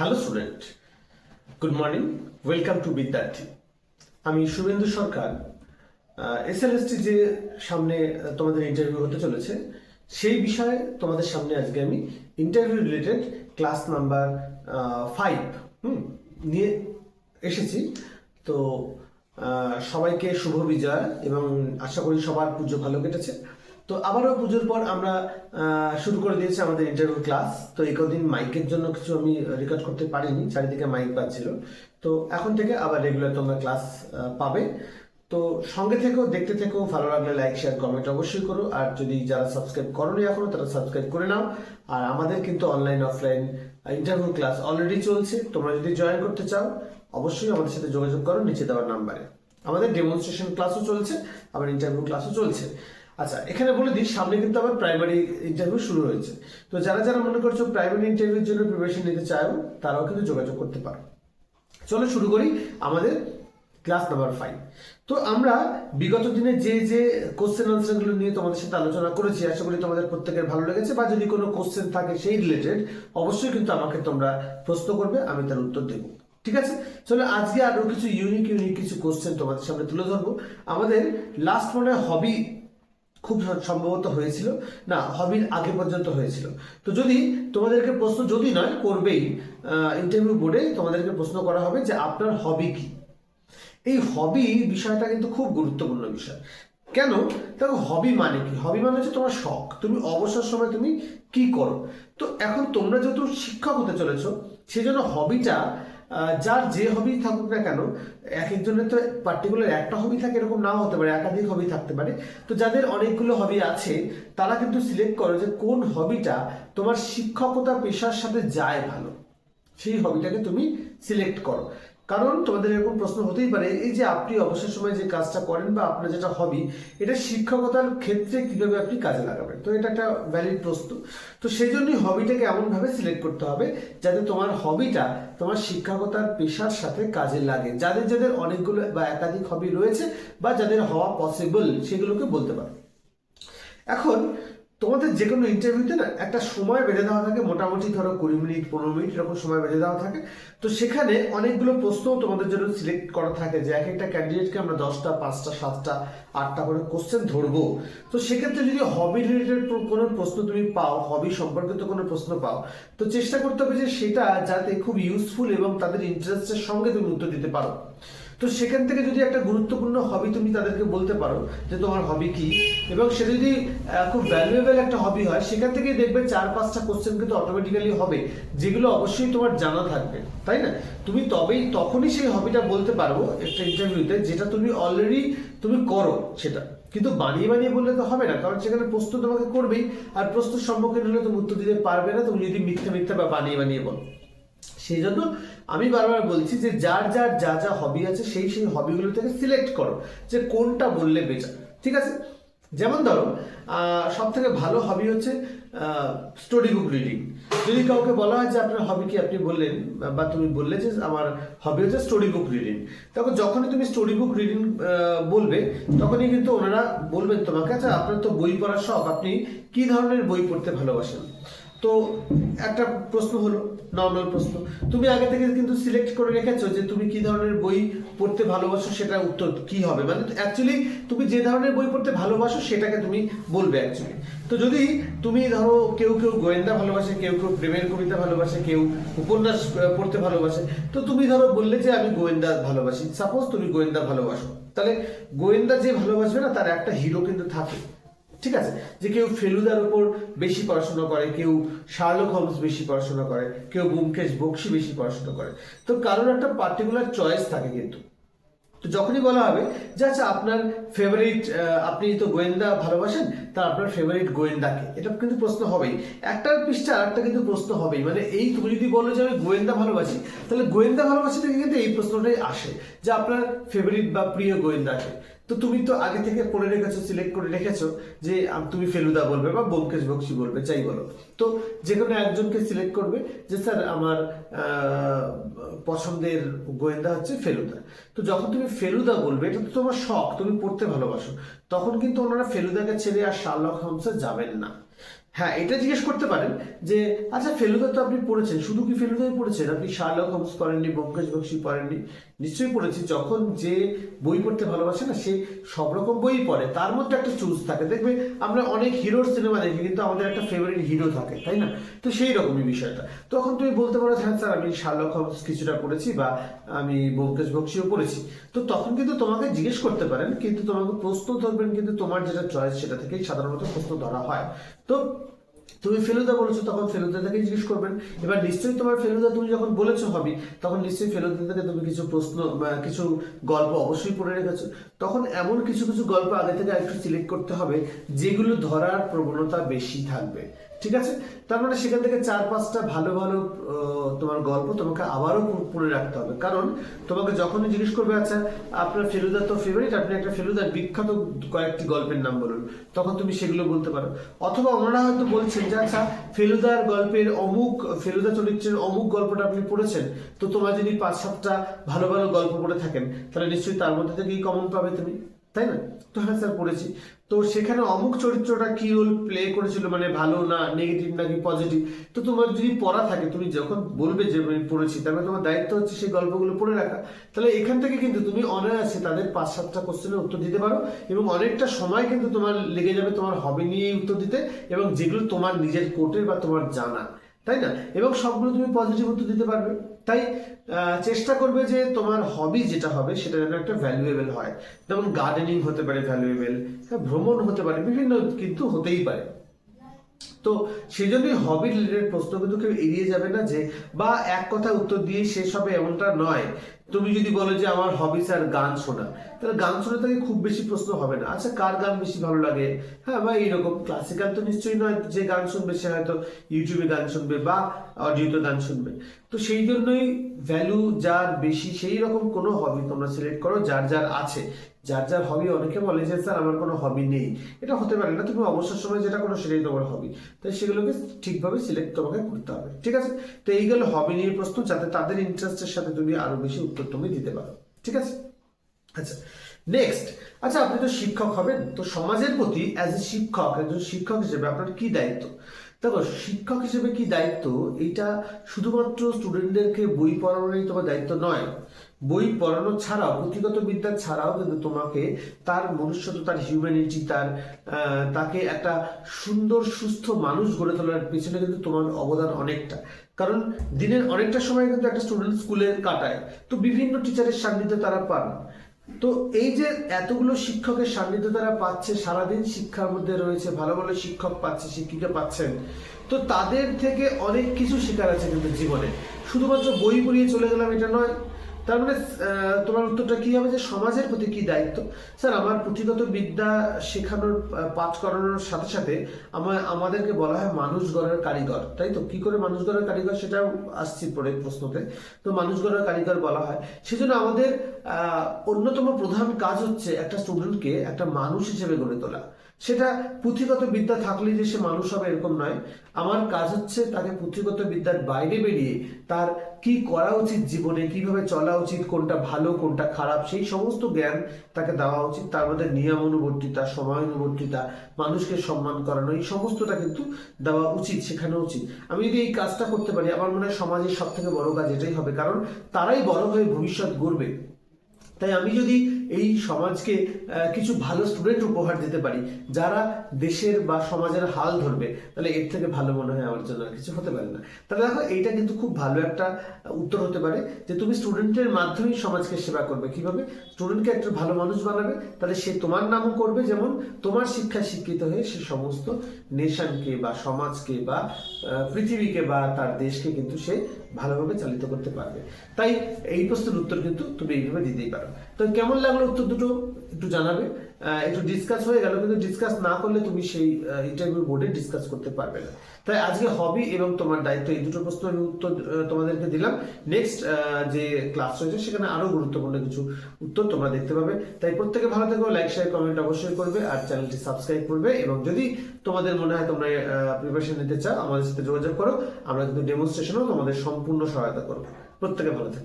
Hello student good morning welcome to Vidyarthi আমি শুভেন্দু সরকার। SLST যে সামনে তোমাদের ইন্টারভিউ হতে চলেছে, সেই বিষয়ে তোমাদের সামনে আজকে আমি interview related class number five hmm, নিয়ে এসেছি। তো সবাইকে শুভ বিজয় এবং আশা করি সবার পুজো ভালো কেটেছে। তো আবারও পুজোর পর আমরা শুরু করে দিয়েছি আমাদের ইন্টারভিউ ক্লাস তো এই কদিন মাইকের জন্য কিছু আমি রেকর্ড করতে পারিনি, চারিদিকে মাইক বাজছিল। তো এখন থেকে আবার রেগুলার তোমরা ক্লাস পাবে। তো সঙ্গে থেকেও, দেখতে থেকেও ভালো লাগলে লাইক শেয়ার কমেন্ট অবশ্যই করো। আর যদি যারা সাবস্ক্রাইব করোনি এখনও, তারা সাবস্ক্রাইব করে নাও। আর আমাদের কিন্তু online offline interview class already চলছে। তোমরা যদি জয়েন করতে চাও, অবশ্যই আমাদের সাথে যোগাযোগ করো নিচে দেওয়ার নাম্বারে আমাদের ডেমনস্ট্রেশন ক্লাসও চলছে, আবার ইন্টারভিউ ক্লাসও চলছে। আচ্ছা এখানে বলে দিই, সামনে কিন্তু আবার প্রাইমারি ইন্টারভিউ শুরু হয়েছে। তো যারা যারা মনে করছ প্রাইমারি ইন্টারভিউর জন্য প্রিপারেশন নিতে চাও, তারাও কিন্তু যোগাযোগ করতে পারো। চলো শুরু করি আমাদের ক্লাস নাম্বার ফাইভ তো আমরা বিগত দিনে যে যে কোশ্চেন আনসারগুলো নিয়ে তোমাদের সাথে আলোচনা করেছি, আশা করি তোমাদের প্রত্যেকের ভালো লেগেছে, বা যদি কোনো কোশ্চেন থাকে সেই রিলেটেড অবশ্যই কিন্তু আমাকে তোমরা প্রশ্ন করবে, আমি তার উত্তর দেবো। ঠিক আছে? চলো আজকে আরও কিছু ইউনিক ইউনিক কিছু কোশ্চেন তোমাদের সামনে তুলে ধরবো। আমাদের লাস্ট মনে হবি খুব সম্ভবত হয়েছিল। না হবির আগে পর্যন্ত হয়েছিল। তো যদি তোমাদেরকে প্রশ্ন যদি নয় করবেই। ইন্টারভিউ বোর্ডে তোমাদেরকে প্রশ্ন করা হবে যে আপনার হবি কি? এই হবি বিষয়টা কিন্তু খুব গুরুত্বপূর্ণ বিষয়। কেন? দেখো হবি মানে কি? হবি মানে হচ্ছে তোমার শখ। তুমি অবসর সময় তুমি কি করো? তো এখন তোমরা যেহেতু শিক্ষক হতে চলেছো সেজন্য হবিটা আহ, যার যে হবি থাকুক না কেন, এক একজনের তো পার্টিকুলার একটা হবি থাকে এরকম নাও হতে পারে, একাধিক হবি থাকতে পারে। তো যাদের অনেকগুলো হবি আছে, তারা কিন্তু সিলেক্ট করো যে কোন হবিটা তোমার শিক্ষকতা পেশার সাথে যায় ভালো। সেই হবিটাকে তুমি সিলেক্ট করো। কারণ তোমাদের এরকম প্রশ্ন হতেই পারে, এই যে আপনি অবসর সময় যে কাজটা করেন বা আপনার যেটা হবি এটা শিক্ষকতার ক্ষেত্রে কীভাবে আপনি কাজে লাগাবেন? তো এটা একটা ভ্যালিড প্রশ্ন। তো সেই জন্যই হবিটাকে এমনভাবে সিলেক্ট করতে হবে যাতে তোমার হবিটা তোমার শিক্ষকতার পেশার সাথে কাজে লাগে। যাদের যাদের অনেকগুলো বা একাধিক হবি রয়েছে বা যাদের হওয়া পসিবল সেগুলোকে বলতে পারো। এখন তোমাদের যে কোনো ইন্টারভিউতে না একটা সময় বেঁধে দেওয়া থাকে। মোটামুটি ধরো কুড়ি মিনিট, পনেরো মিনিট এরকম সময় বেঁধে দেওয়া থাকে। তো সেখানে অনেকগুলো প্রশ্ন তোমাদের জন্য সিলেক্ট করা থাকে যে এক একটা ক্যান্ডিডেটকে আমরা দশটা, পাঁচটা, সাতটা, আটটা করে কোশ্চেন ধরবো। তো সেক্ষেত্রে যদি হবি রিলেটেড কোনো প্রশ্ন তুমি পাও হবি সম্পর্কিত কোনো প্রশ্ন পাও, তো চেষ্টা করতে হবে যে সেটা যাতে খুব ইউজফুল এবং তাদের ইন্টারেস্টের সঙ্গে তুমি উত্তর দিতে পারো। তো সেখান থেকে যদি একটা গুরুত্বপূর্ণ হবি তুমি তাদেরকে বলতে পারো যে তোমার হবি কি? এবং সেটা যদি খুব ভ্যালুয়েবল একটা হবি হয়, সেখান থেকে দেখবে চার, পাঁচটা কোশ্চেন কিন্তু অটোমেটিক্যালি হবে, যেগুলো অবশ্যই তোমার জানা থাকবে, তাই না? তুমি তবেই, তখনই সেই হবিটা বলতে পারব একটা ইন্টারভিউতে যেটা তুমি অলরেডি তুমি করো সেটা। কিন্তু বানিয়ে বানিয়ে বললে তো হবে না, কারণ সেখানে প্রশ্ন তোমাকে করবেই, আর প্রশ্নের সম্মুখীন হলে তুমি উত্তর দিতে পারবে না, তুমি যদি মিথ্যে মিথ্যে বা বানিয়ে বানিয়ে বলো। সেই জন্য আমি বারবার বলছি যে যার যার যা যা হবি আছে, সেই সেই হবিগুলো থেকে সিলেক্ট করো যে কোনটা বললে বেটার ঠিক আছে? যেমন ধরো সব থেকে ভালো হবি হচ্ছে স্টোরি বুক রিডিং যদি কাউকে বলা হয় যে আপনার হবি কি, আপনি বললেন, বা তুমি বললে যে আমার হবি হচ্ছে স্টোরি বুক রিডিং তখন যখনই তুমি স্টোরি বুক রিডিং বলবে, তখনই কিন্তু ওনারা বলবেন তোমাকে আচ্ছা আপনার তো বই পড়ার শখ, আপনি কি ধরনের বই পড়তে ভালোবাসেন? তো একটা প্রশ্ন হলো নর্মাল প্রশ্ন। তুমি আগে থেকে কিন্তু সিলেক্ট করে রেখেছো যে তুমি কি ধরনের বই পড়তে ভালোবাসো, সেটা উত্তর কি হবে? মানে অ্যাকচুয়ালি তুমি যে ধরনের বই পড়তে ভালোবাসো, সেটাকে তুমি বলবে অ্যাকচুয়ালি তো যদি তুমি ধরো কেউ কেউ গোয়েন্দা ভালোবাসে, কেউ কেউ প্রেমের কবিতা ভালোবাসে, কেউ উপন্যাস পড়তে ভালোবাসে, তো তুমি ধরো বললে যে আমি গোয়েন্দা ভালোবাসি। সাপোজ তুমি গোয়েন্দা ভালোবাসো। তাহলে গোয়েন্দা যে ভালোবাসবে না, তার একটা হিরো কিন্তু থাকে। ঠিক আছে? যে কেউ ফেলুদার উপর বেশি পড়াশোনা করে, কেউ শার্লক হোমস বেশি পড়াশোনা করে, কেউ ব্যোমকেশ বক্সি বেশি পড়াশোনা করে। তো কারোর একটা পার্টিকুলার চয়েস থাকে কিন্তু। তো যখনই বলা হবে যে আচ্ছা আপনার ফেভারিট আপনি তো গোয়েন্দা ভালোবাসেন, তা আপনার ফেভারিট গোয়েন্দাকে? এটা কিন্তু প্রশ্ন হবেই। একটার পৃষ্ঠা আরেকটা কিন্তু প্রশ্ন হবেই। মানে এই তুমি যদি বলো যে, আমি গোয়েন্দা ভালোবাসি, তাহলে গোয়েন্দা ভালোবাসি থেকে কিন্তু এই প্রশ্নটাই আসে যে, আপনার ফেভারিট বা প্রিয় গোয়েন্দাকে? তো তুমি তো আগে থেকে করে রেখেছো সিলেক্ট করে রেখেছো যে তুমি ফেলুদা বলবে বা বোমকেশ বক্সি বলবে, যাই বলো। তো যে কোনো একজনকে সিলেক্ট করবে যে, স্যার, আমার পছন্দের গোয়েন্দা হচ্ছে ফেলুদা। তো যখন তুমি ফেলুদা বলবে, এটা তো তোমার শখ, তুমি পড়তে ভালোবাসো, তখন কিন্তু ওনারা ফেলুদাকে ছেড়ে আর শার্লক হোমসে যাবেন না। হ্যাঁ এটা জিজ্ঞেস করতে পারেন যে আচ্ছা ফেলুদা তো আপনি পড়েছেন, শুধু কি ফেলুদাই পড়েছেন? আপনি শার্লক হোমস পড়েননি ব্যোমকেশ বক্সি পড়েননি, নিশ্চয়ই পড়েছি। যখন যে বই পড়তে ভালোবাসে না, সে সব রকম বই পড়ে। তার মধ্যে একটা চুজ থাকে। দেখবে, আমরা অনেক হিরোর সিনেমা দেখি, কিন্তু আমাদের একটা ফেভারিট হিরো থাকে, তাই না? তো সেই রকমই বিষয়টা। তখন তুমি বলতে পারো হ্যাঁ স্যার, আমি শার্লক হোমস কিছুটা পড়েছি বা আমি ব্যোমকেশ বক্সিও পড়েছি। তো তখন কিন্তু তোমাকে জিজ্ঞেস করতে পারেন, কিন্তু তোমাকে প্রশ্ন ধরবেন, কিন্তু তোমার যেটা চয়েস সেটা থেকেই সাধারণত প্রশ্ন ধরা হয়। তো তুমি ফেলুদা বলেছ, তখন ফেলুদা থেকে জিজ্ঞেস করবেন। এবার নিশ্চয়ই তোমার ফেলুদা তুমি যখন বলেছ হবি, তখন নিশ্চয়ই ফেলুদা থেকে তুমি কিছু প্রশ্ন কিছু গল্প অবশ্যই পড়ে রেখেছো। তখন এমন কিছু কিছু গল্প আগে থেকে একটু সিলেক্ট করতে হবে, যেগুলো ধরার প্রবণতা বেশি থাকবে। ঠিক আছে? তার মানে সেখান থেকে চার পাঁচটা ভালো ভালো তোমার গল্প তোমাকে আবারও পড়ে রাখতে হবে। কারণ তোমাকে যখনই জিজ্ঞেস করবে আচ্ছা আপনার ফেলুদা তো ফেভারিট আপনি একটা ফেলুদার বিখ্যাত কয়েকটি গল্পের নাম বলুন। তখন তুমি সেগুলো বলতে পারো। অথবা ওনারা হয়তো বলছেন যে আচ্ছা ফেলুদার গল্পের অমুক, ফেলুদা চরিত্রের অমুক গল্পটা আপনি পড়েছেন। তো তোমার যদি পাঁচ সাতটা ভালো ভালো গল্প পড়ে থাকেন, তাহলে নিশ্চয়ই তার মধ্যে থেকেই কমন পাবে তুমি। তাই না? তো হ্যাঁ স্যার পড়েছি তো সেখানে অমুক চরিত্রটা কি রোল প্লে করেছিল? মানে ভালো না নেগেটিভ নাকি পজিটিভ তো তোমার যদি পড়া থাকে, তুমি যখন বলবে যে আমি পড়েছি, তাহলে তোমার দায়িত্ব হচ্ছে সেই গল্পগুলো পড়ে রাখা। তাহলে এখান থেকে কিন্তু তুমি অনায়াসে তাদের পাঁচ সাতটা কোশ্চেনের উত্তর দিতে পারো এবং অনেকটা সময় কিন্তু তোমার লেগে যাবে তোমার হবি নিয়েই উত্তর দিতে এবং যেগুলো তোমার নিজের কোর্টের বা তোমার জানা, তাই না? এবং সবগুলো তুমি পজিটিভ উত্তর দিতে পারবে। তাই চেষ্টা করবে যে তোমার হবি যেটা হবে সেটা যেন একটা ভ্যালুয়েবল হয়। যেমন গার্ডেনিং হতে পারে ভ্যালুয়েবল ভ্রমণ হতে পারে, বিভিন্ন কিন্তু হতেই পারে। তো সেই জন্যই হবি রিলেটেড প্রশ্ন কিন্তু কেউ এড়িয়ে যাবে না যে, বা এক কথা উত্তর দিয়ে শেষ হবে এমনটা নয়। তুমি যদি বলো যে আমার হবি স্যার গান শোনা, তাহলে গান শোনা থেকে খুব বেশি প্রশ্ন হবে না। আচ্ছা কার গান বেশি ভালো লাগে? হ্যাঁ বা এইরকম ক্লাসিক্যাল তো নিশ্চয়ই নয় যে গান শুনবে, সে হয়তো ইউটিউবে গান শুনবে বা অডিওতে গান শুনবে। তো সেই জন্যই ভ্যালু যার বেশি, সেই রকম কোনো হবি তোমরা সিলেক্ট করো, যার যার আছে। যার যার হবি অনেকে বলে যে, স্যার, আমার কোনো হবি নেই। এটা হতে পারে না, তুমি অবসর সময় যেটা করো, সেটাই তোমার হবি তাই সেগুলোকে ঠিকভাবে সিলেক্ট তোমাকে করতে হবে, ঠিক আছে? তো এই গেল হবি নিয়ে প্রশ্ন, যাতে তাদের ইন্টারেস্টের সাথে তুমি আরও বেশি উত্তর তুমি দিতে পারো। ঠিক আছে? আচ্ছা নেক্সট আচ্ছা আপনি তো শিক্ষক হবেন। তো সমাজের প্রতি অ্যাজ এ শিক্ষক, একজন শিক্ষক হিসেবে আপনার কি দায়িত্ব? দেখো, শিক্ষক হিসেবে কি দায়িত্ব? এটা শুধুমাত্র স্টুডেন্টদেরকে বই পড়ানোরই তোমার দায়িত্ব নয়। বই পড়ানো ছাড়াও, পুঁথিগত বিদ্যা ছাড়াও কিন্তু তোমাকে তার মনুষ্যত্ব, তার হিউম্যানিটি তার তাকে একটা সুন্দর, সুস্থ মানুষ গড়ে তোলার পিছনে কিন্তু তোমার অবদান অনেকটা। কারণ দিনের অনেকটা সময় কিন্তু একটা স্টুডেন্ট স্কুলে কাটায়। তো বিভিন্ন টিচারের সান্নিধ্যে তারা পান। তো এই যে এতগুলো শিক্ষকের সান্নিধ্য তারা পাচ্ছে, সারাদিন শিক্ষার মধ্যে রয়েছে, ভালো ভালো শিক্ষক পাচ্ছে, শিক্ষিকা পাচ্ছেন, তো তাদের থেকে অনেক কিছু শেখার আছে কিন্তু জীবনে। শুধুমাত্র বই পড়িয়ে চলে গেলাম এটা নয় তার মানে তোমার উত্তরটা কি হবে যে সমাজের প্রতি কি দায়িত্ব? স্যার, আমার পুঁথিগত বিদ্যা শেখানোর পাঠ করানোর সাথে সাথে আমার, আমাদেরকে বলা হয় মানুষ গড়ের কারিগর। তাই তো? কি করে মানুষ গড়ের কারিগর? সেটাও আসছি পরে প্রশ্নতে। তো মানুষ গড়ের কারিগর বলা হয়। সেজন্য আমাদের অন্যতম প্রধান কাজ হচ্ছে একটা স্টুডেন্টকে একটা মানুষ হিসেবে গড়ে তোলা। সেটা পুঁথিগত বিদ্যা থাকলে যে সে মানুষ হবে এরকম নয়। আমার কাজ হচ্ছে তাকে পুঁথিগত বিদ্যার বাইরে বেরিয়ে তার কি করা উচিত জীবনে, কীভাবে চলা উচিত, কোনটা ভালো, কোনটা খারাপ, সেই সমস্ত জ্ঞান তাকে দেওয়া উচিত। তার মধ্যে নিয়ম অনুবর্তিতা, সময় অনুবর্তিতা, মানুষকে সম্মান করানো, এই সমস্তটা কিন্তু দেওয়া উচিত, শেখানো উচিত। আমি যদি এই কাজটা করতে পারি, আমার মনে হয় সমাজের সব থেকে বড় কাজ এটাই হবে। কারণ তারাই বড় হয়ে ভবিষ্যৎ গড়বে। তাই আমি যদি এই সমাজকে কিছু ভালো স্টুডেন্ট উপহার দিতে পারি, যারা দেশের বা সমাজের হাল ধরবে। তাহলে এর থেকে ভালো মনে হয় আমার জন্য কিছু হতে পারে না। তাহলে দেখো, এইটা কিন্তু খুব ভালো একটা উত্তর হতে পারে যে তুমি স্টুডেন্টের মাধ্যমেই সমাজকে সেবা করবে কীভাবে? স্টুডেন্টকে একটা ভালো মানুষ বানাবে, তাহলে সে তোমার নামও করবে, যেমন তোমার শিক্ষায় শিক্ষিত হয়ে সে সমস্ত নেশনকে বা সমাজকে বা পৃথিবীকে বা তার দেশকে কিন্তু সে ভালোভাবে চালিত করতে পারবে। তাই এই প্রশ্নের উত্তর কিন্তু তুমি এইভাবে দিতেই পারো। তো কেমন লাগল উত্তর দুটো? একটু জানাবে। একটু ডিসকাস হয়ে গেল, কিন্তু ডিসকাস না করলে তুমি সেই ইন্টারভিউ বোর্ডে ডিসকাস করতে পারবে না। তাই আজকে হবি এবং তোমার দায়িত্ব, এই দুটো প্রশ্ন আমি উত্তর তোমাদেরকে দিলাম। নেক্সট যে ক্লাস রয়েছে, সেখানে আরও গুরুত্বপূর্ণ কিছু উত্তর তোমরা দেখতে পাবে। তাই প্রত্যেকে ভালো থেকো লাইক শেয়ার কমেন্ট অবশ্যই করবে আর চ্যানেলটি সাবস্ক্রাইব করবে এবং যদি তোমাদের মনে হয় তোমরা প্রিপারেশন নিতে চাও, আমাদের সাথে যোগাযোগ করো। আমরা কিন্তু ডেমনস্ট্রেশনও তোমাদের সম্পূর্ণ সহায়তা করব। প্রত্যেকে ভালো থেকো।